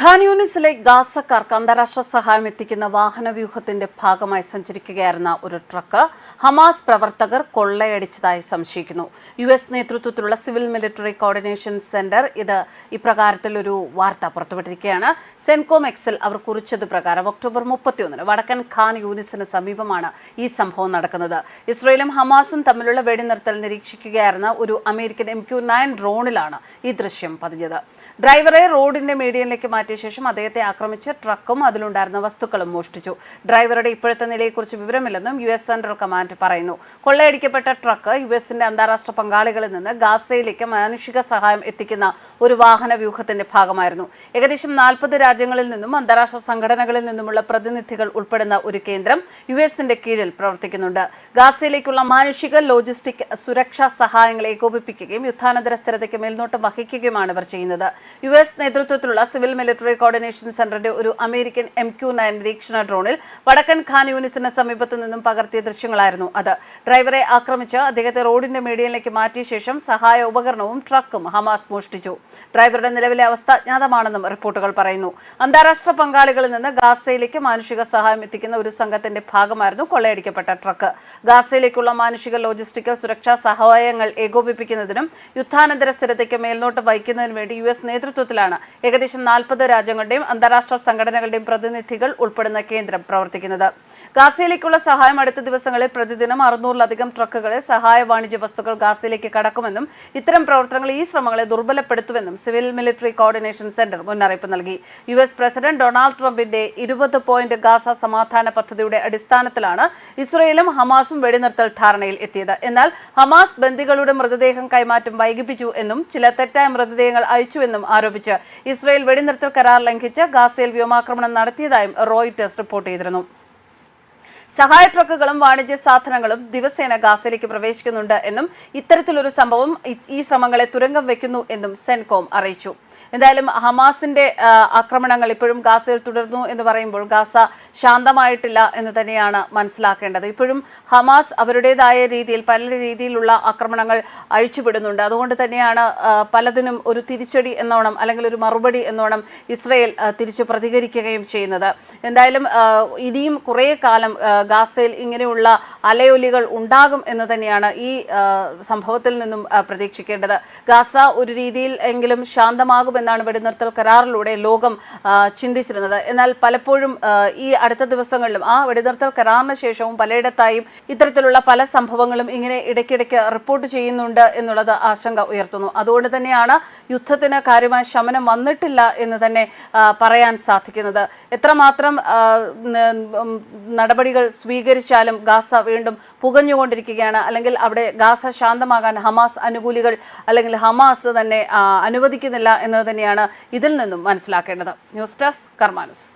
ഖാൻ യൂണിസിലെ ഗാസക്കാർക്ക് അന്താരാഷ്ട്ര സഹായം എത്തിക്കുന്ന വാഹനവ്യൂഹത്തിന്റെ ഭാഗമായി സഞ്ചരിക്കുകയായിരുന്ന ഒരു ട്രക്ക് ഹമാസ് പ്രവർത്തകർ കൊള്ളയടിച്ചതായി സംശയിക്കുന്നു. യു എസ് നേതൃത്വത്തിലുള്ള സിവിൽ മിലിറ്ററി കോർഡിനേഷൻ സെന്റർ ഇത് ഇപ്രകാരത്തിൽ ഒരു വാർത്ത പുറത്തുവിട്ടിരിക്കുകയാണ്. സെൻകോം എക്സിൽ അവർ കുറിച്ചത് പ്രകാരം ഒക്ടോബർ മുപ്പത്തിയൊന്നിന് വടക്കൻ ഖാൻ യൂണിസിന് സമീപമാണ് ഈ സംഭവം നടക്കുന്നത്. ഇസ്രയേലും ഹമാസും തമ്മിലുള്ള വെടിനിർത്തൽ നിരീക്ഷിക്കുകയായിരുന്ന ഒരു അമേരിക്കൻ എം ക്യു നയൻ ഡ്രോണിലാണ് ഈ ദൃശ്യം പതിഞ്ഞത്. ഡ്രൈവറെ റോഡിന്റെ മീഡിയനിലേക്ക് മാറ്റിയ ശേഷം അദ്ദേഹത്തെ ആക്രമിച്ച് ട്രക്കും അതിലുണ്ടായിരുന്ന വസ്തുക്കളും മോഷ്ടിച്ചു. ഡ്രൈവറുടെ ഇപ്പോഴത്തെ നിലയെക്കുറിച്ച് വിവരമില്ലെന്നും യു എസ് സെൻട്രൽ കമാൻഡ് പറയുന്നു. കൊള്ളയടിക്കപ്പെട്ട ട്രക്ക് യു എസിന്റെ അന്താരാഷ്ട്ര പങ്കാളികളിൽ നിന്ന് ഗാസയിലേക്ക് മാനുഷിക സഹായം എത്തിക്കുന്ന ഒരു വാഹന വ്യൂഹത്തിന്റെ ഭാഗമായിരുന്നു. ഏകദേശം നാൽപ്പത് രാജ്യങ്ങളിൽ നിന്നും അന്താരാഷ്ട്ര സംഘടനകളിൽ നിന്നുമുള്ള പ്രതിനിധികൾ ഉൾപ്പെടുന്ന ഒരു കേന്ദ്രം യു എസിന്റെ കീഴിൽ പ്രവർത്തിക്കുന്നുണ്ട്. ഗാസയിലേക്കുള്ള മാനുഷിക ലോജിസ്റ്റിക് സുരക്ഷാ സഹായങ്ങൾ ഏകോപിപ്പിക്കുകയും യുദ്ധാനന്തര സ്ഥിരതയ്ക്ക് മേൽനോട്ടം വഹിക്കുകയുമാണ് ഇവർ ചെയ്യുന്നത്. യു എസ് നേതൃത്വത്തിലുള്ള സിവിൽ മിലിറ്ററി കോർഡിനേഷൻ സെന്ററിന്റെ ഒരു അമേരിക്കൻ എം ക്യു നയൻ നിരീക്ഷണ ഡ്രോണിൽ വടക്കൻ ഖാൻ യൂണിസിന് സമീപത്തു നിന്നും പകർത്തിയ ദൃശ്യങ്ങളായിരുന്നു അത്. ഡ്രൈവറെ ആക്രമിച്ച് അദ്ദേഹത്തെ റോഡിന്റെ മീഡിയനിലേക്ക് മാറ്റിയ ശേഷം സഹായ ഉപകരണവും ട്രക്കും ഹമാസ് മോഷ്ടിച്ചു. ഡ്രൈവറുടെ നിലവിലെ അവസ്ഥ അജ്ഞാതമാണെന്നും റിപ്പോർട്ടുകൾ പറയുന്നു. അന്താരാഷ്ട്ര പങ്കാളികളിൽ നിന്ന് ഗാസയിലേക്ക് മാനുഷിക സഹായം എത്തിക്കുന്ന ഒരു സംഘത്തിന്റെ ഭാഗമായിരുന്നു കൊള്ളയടിക്കപ്പെട്ട ട്രക്ക്. ഗാസയിലേക്കുള്ള മാനുഷിക ലോജിസ്റ്റിക്കൽ സുരക്ഷാ സഹായങ്ങൾ ഏകോപിപ്പിക്കുന്നതിനും യുദ്ധാനന്തര സ്ഥിരതയ്ക്ക് മേൽനോട്ട് വഹിക്കുന്നതിനും വേണ്ടി യു എസ് നേതൃത്വത്തിലാണ് ഏകദേശം നാൽപ്പത് രാജ്യങ്ങളുടെയും അന്താരാഷ്ട്ര സംഘടനകളുടെയും പ്രതിനിധികൾ ഉൾപ്പെടുന്ന കേന്ദ്രം പ്രവർത്തിക്കുന്നത്. ഗാസയിലേക്കുള്ള സഹായം അടുത്ത ദിവസങ്ങളിൽ പ്രതിദിനം അറുന്നൂറിലധികം ട്രക്കുകളിൽ സഹായ വാണിജ്യ വസ്തുക്കൾ ഗാസയിലേക്ക് കടക്കുമെന്നും ഇത്തരം പ്രവർത്തനങ്ങൾ ഈ ശ്രമങ്ങളെ ദുർബലപ്പെടുത്തുമെന്നും സിവിൽ മിലിറ്ററി കോർഡിനേഷൻ സെന്റർ മുന്നറിയിപ്പ് നൽകി. യു എസ് പ്രസിഡന്റ് ഡൊണാൾഡ് ട്രംപിന്റെ ഇരുപത് പോയിന്റ് ഗാസ സമാധാന പദ്ധതിയുടെ അടിസ്ഥാനത്തിലാണ് ഇസ്രയേലും ഹമാസും വെടിനിർത്തൽ ധാരണയിൽ എത്തിയത്. എന്നാൽ ഹമാസ് ബന്ദികളുടെ മൃതദേഹം കൈമാറ്റം വൈകിപ്പിച്ചു എന്നും ചില തെറ്റായ മൃതദേഹങ്ങൾ അയച്ചുവെന്നും ആരോപിച്ച് ഇസ്രയേൽ വെടിനിർത്തൽ കരാർ ലംഘിച്ച് ഗാസയിൽ വ്യോമാക്രമണം നടത്തിയതായും റോയിറ്റേഴ്സ് റിപ്പോർട്ട് ചെയ്തിരുന്നു. സഹായ ട്രക്കുകളും വാണിജ്യ സാധനങ്ങളും ദിവസേന ഗാസയിലേക്ക് പ്രവേശിക്കുന്നുണ്ട് എന്നും ഇത്തരത്തിലൊരു സംഭവം ഈ ശ്രമങ്ങളെ തുരങ്കം വെക്കുന്നു എന്നും സെൻകോം അറിയിച്ചു. എന്തായാലും ഹമാസിന്റെ ആക്രമണങ്ങൾ ഇപ്പോഴും ഗാസയിൽ തുടർന്നു എന്ന് പറയുമ്പോൾ ഗാസ ശാന്തമായിട്ടില്ല എന്ന് തന്നെയാണ് മനസ്സിലാക്കേണ്ടത്. ഇപ്പോഴും ഹമാസ് അവരുടേതായ രീതിയിൽ പല രീതിയിലുള്ള ആക്രമണങ്ങൾ അഴിച്ചുവിടുന്നുണ്ട്. അതുകൊണ്ട് തന്നെയാണ് പലതിനും ഒരു തിരിച്ചടി എന്നോണം അല്ലെങ്കിൽ ഒരു മറുപടി എന്നോണം ഇസ്രയേൽ തിരിച്ചു പ്രതികരിക്കുകയും ചെയ്യുന്നത്. എന്തായാലും ഇനിയും കുറേ കാലം ഗാസയിൽ ഇങ്ങനെയുള്ള അലയൊലികൾ ഉണ്ടാകും എന്ന് തന്നെയാണ് ഈ സംഭവത്തിൽ നിന്നും പ്രതീക്ഷിക്കേണ്ടത്. ഗാസ ഒരു രീതിയിൽ എങ്കിലും ശാന്തമാകുമെന്നാണ് വെടിനിർത്തൽ കരാറിലൂടെ ലോകം ചിന്തിച്ചിരുന്നത്. എന്നാൽ പലപ്പോഴും ഈ അടുത്ത ദിവസങ്ങളിലും ആ വെടിനിർത്തൽ കരാറിന് ശേഷവും പലയിടത്തായും ഇത്തരത്തിലുള്ള പല സംഭവങ്ങളും ഇങ്ങനെ ഇടയ്ക്കിടയ്ക്ക് റിപ്പോർട്ട് ചെയ്യുന്നുണ്ട് എന്നുള്ളത് ആശങ്ക ഉയർത്തുന്നു. അതുകൊണ്ട് തന്നെയാണ് യുദ്ധത്തിന് കാര്യമായ ശമനം വന്നിട്ടില്ല എന്ന് തന്നെ പറയാൻ സാധിക്കുന്നത്. എത്രമാത്രം നടപടികൾ സ്വീകരിച്ചാലും ഗാസ വീണ്ടും പുകഞ്ഞുകൊണ്ടിരിക്കുകയാണ്. അല്ലെങ്കിൽ അവിടെ ഗാസ ശാന്തമാകാൻ ഹമാസ് അനുകൂലികൾ അല്ലെങ്കിൽ ഹമാസ് തന്നെ അനുവദിക്കുന്നില്ല എന്നത് തന്നെയാണ് ഇതിൽ നിന്നും മനസ്സിലാക്കേണ്ടത്. News desk കർമാനുസ്.